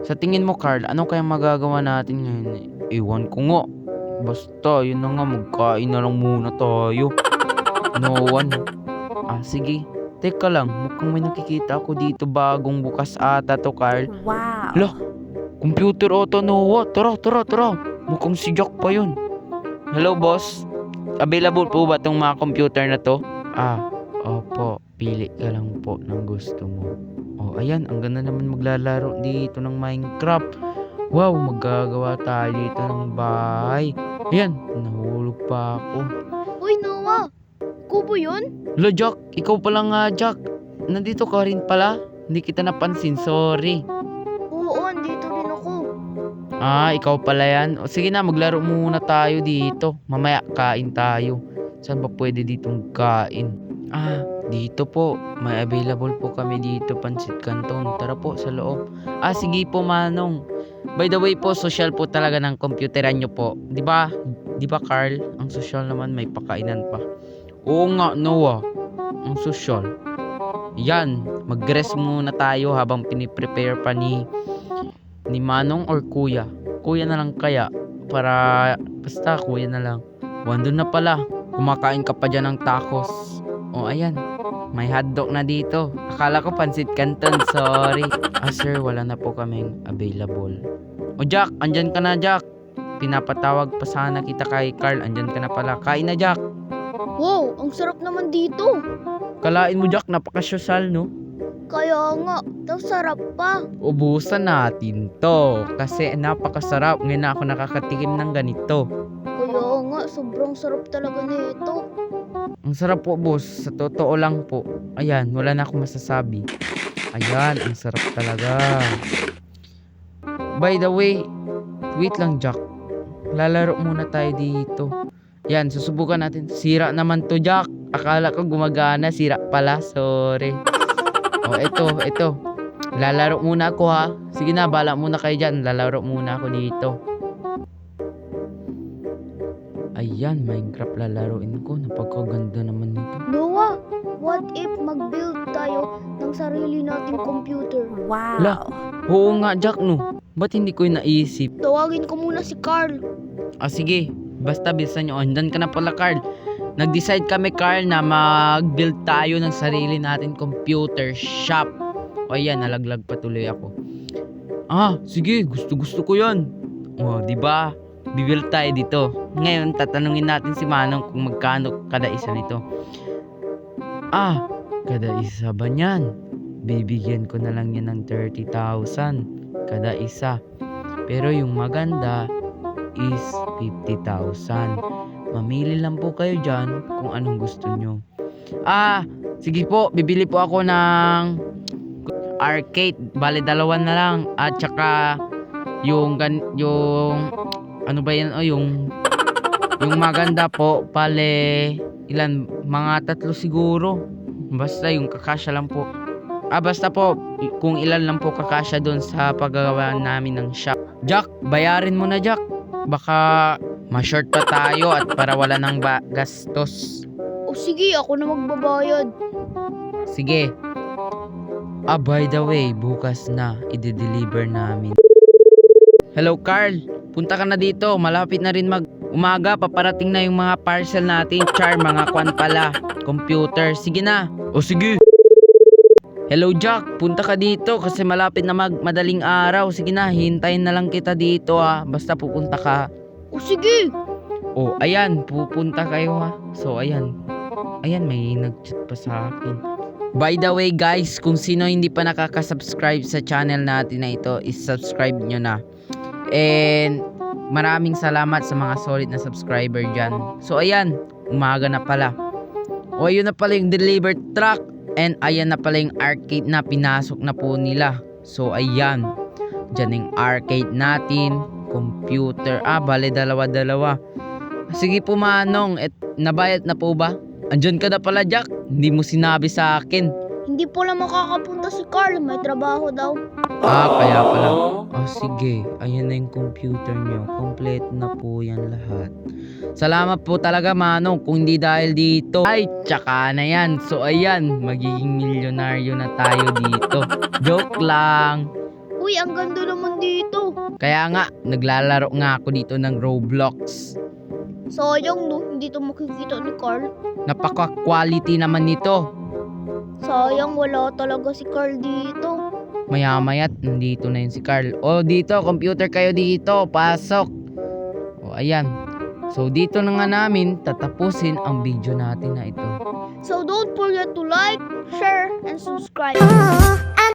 Sa tingin mo, Carl, ano kayang magagawa natin ngayon? Ewan ko nga. Basta, yun na nga, magkain na lang muna tayo. No one. Ah, sige. Teka lang, mukhang may nakikita ako dito bagong bukas ata to, Carl. Wow. Lo. Computer auto Noah. Tara, tara, tara. Mukhang si Jack pa yun. Hello, boss. Available po ba tong mga computer na to? Ah, opo. Pili ka lang po ng gusto mo. Oh, ayan. Ang ganda naman maglalaro dito ng Minecraft. Wow, magagawa tayo dito ng bahay. Ayan, nahulog pa ako. Uy, Noah! Kubo yun? Hello, Jack. Ikaw pala nga, Jack. Nandito ka rin pala. Hindi kita napansin. Sorry. Oo, andito rin ako. Ah, ikaw pala yan. O sige na, maglaro muna tayo dito. Mamaya kain tayo. Saan ba pwede ditong kain? Ah, dito po. May available po kami dito, Pansit Canton. Tara po, sa loob. Ah, sige po, Manong. By the way po, social po talaga ng computeran nyo po. Di ba? Di ba, Carl? Ang social naman may pakainan pa. Oo nga, Noah. Ang social. Yan, mag-rest muna tayo habang piniprepare pa ni ni Manong or Kuya. Kuya na lang kaya para basta kuya na lang. Wando na pala. Kumakain ka pa dyan ng tacos. O ayan. May hotdog na dito. Akala ko pansit canton. Sorry. Ah sir, wala na po kaming available. O Jack, andyan ka na Jack. Pinapatawag pa sana kita kay Carl. Andyan ka na pala. Kain na Jack. Wow, ang sarap naman dito. Kalain mo Jack, napakasyosal no? Kaya nga, tapos sarap pa. Ubusan natin to. Kasi napakasarap. Ngayon na ako nakakatikim ng ganito. Kaya nga, sobrang sarap talaga nito. Ang sarap po, boss. Sa totoo lang po. Ayan, wala na akong masasabi. Ayan, ang sarap talaga. By the way, wait lang, Jack. Lalaro muna tayo dito. Yan, susubukan natin. Sira naman to, Jack. Akala ko gumagana. Sira pala. Sorry. Oh, ito, ito. Lalaro muna ako ha. Sige na, bala muna kayo dyan. Lalaro muna ako dito. Ayan, Minecraft lalaroin ko. Napakaganda naman nito. Noah, what if mag-build tayo ng sarili nating computer? Wow. La. Oo nga, Jack, no. Ba't hindi ko yun naisip? Tawagin ko muna si Carl. Ah, sige. Basta bilisan nyo. Andan ka na pala, Carl. Nag-decide kami, Carl, na mag-build tayo ng sarili natin computer shop. O ayan, nalaglag pa tuloy ako. Ah, sige. Gusto-gusto ko yan. O, di ba? Bibuild tayo dito. Ngayon, tatanungin natin si Manong kung magkano kada isa nito. Ah, kada isa ba niyan? Bibigyan ko na lang yan ng 30,000 kada isa. Pero yung maganda is 50,000. Mamili lang po kayo dyan kung anong gusto nyo. Ah, sige po, bibili po ako ng arcade. Bale, dalawa na lang. At saka yung, gan yung, ano ba yan? Oh, yung, yung maganda po, bale, ilan? Mga tatlo siguro. Basta yung kakasya lang po. Ah, basta po, kung ilan lang po kakasya doon sa paggagawa namin ng shop. Jack, bayarin mo na Jack. Baka ma-short pa tayo at para wala nang ba- gastos. O sige, ako na magbabayad. Sige. Ah, by the way, bukas na i-deliver namin. Hello, Carl. Punta ka na dito. Malapit na rin mag umaga. Paparating na yung mga parcel natin. Char, mga kwan pala. Computer. Sige na. O sige. Hello, Jack. Punta ka dito kasi malapit na mag madaling araw. Sige na, hintayin na lang kita dito ah. Basta pupunta ka. O sige, Oh, ayan, pupunta kayo ha. So, ayan. Ayan, may nag-chat pa sa akin. By the way guys, kung sino hindi pa nakaka-subscribe sa channel natin na ito, is-subscribe nyo na. And maraming salamat sa mga solid na subscriber dyan. So ayan, umaga na pala. O ayun na pala yung delivered truck. And ayan na pala yung arcade na pinasok na po nila. So ayan, dyan yung arcade natin, computer. Ah, bale dalawa-dalawa. Sige po manong, et, nabayad na po ba? Andyan ka na pala Jack, hindi mo sinabi sa akin. Hindi pala makakapunta si Carl. May trabaho daw. Ah, kaya pala. Oh, sige. Ayan na yung computer nyo. Complete na po yan lahat. Salamat po talaga, Manong. Kung hindi dahil dito. Ay, tsaka na yan. So, ayan. Magiging milyonaryo na tayo dito. Joke lang. Uy, ang ganda naman dito. Kaya nga, naglalaro nga ako dito ng Roblox. Sayang no, hindi to makikita ni Carl. Napaka-quality naman nito. Sayang wala talaga si Carl dito. Maya-maya't nandito na yun si Carl. O dito, computer kayo dito. Pasok. O ayan. So dito na nga namin tatapusin ang video natin na ito. So don't forget to like, share, and subscribe.